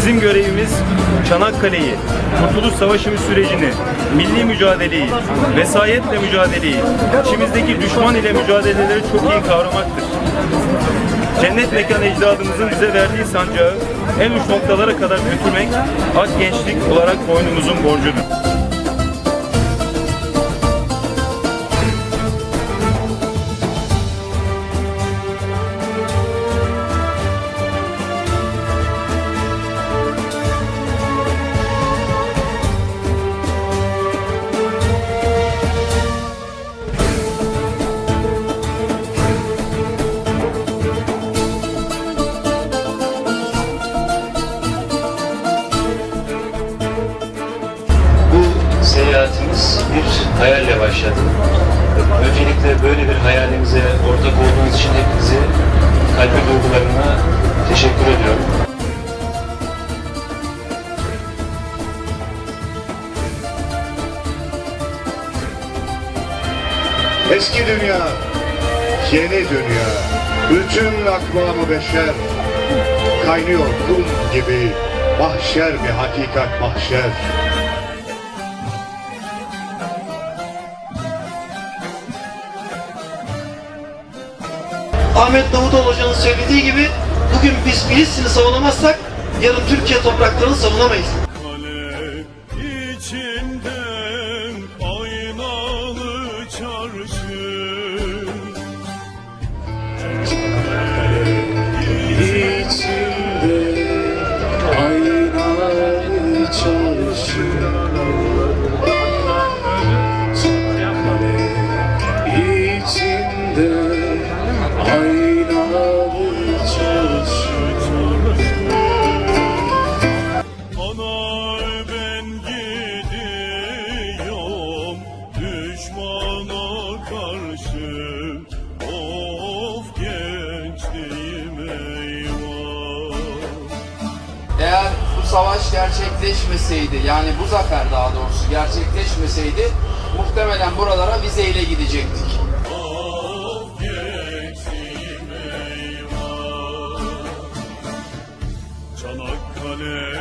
Bizim görevimiz Çanakkale'yi, Kurtuluş Savaşı sürecini, milli mücadeleyi, vesayetle mücadeleyi, içimizdeki düşman ile mücadeleleri çok iyi kavramaktır. Cennet mekan ecdadımızın bize verdiği sancağı en uç noktalara kadar götürmek ak gençlik olarak boynumuzun borcudur. Seyahatimiz bir hayalle başladı. Öncelikle böyle bir hayalimize ortak olduğunuz için hepinize kalbi duygularına teşekkür ediyorum. Eski dünya, yeni dünya, bütün akvamı beşer, kaynıyor kum gibi, mahşer bir hakikat mahşer. Ahmet Davutoğlu Hoca'nın söylediği gibi bugün biz Filistin'i savunamazsak yarın Türkiye topraklarını savunamayız. Savaş gerçekleşmeseydi, yani bu zafer daha doğrusu gerçekleşmeseydi, muhtemelen buralara vizeyle gidecektik. Çanakkale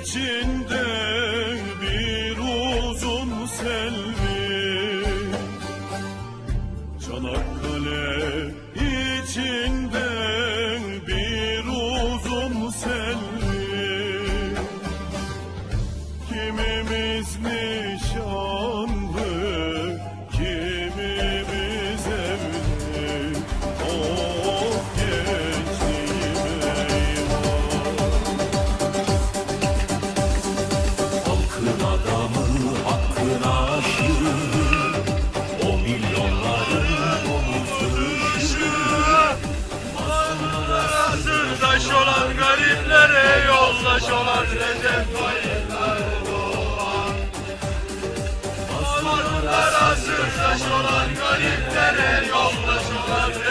içinde bir uzun selvi Çanakkale içinde olan gariplere yollaş olan Recep Tayyip Sırdaş olan gariplere Tayyip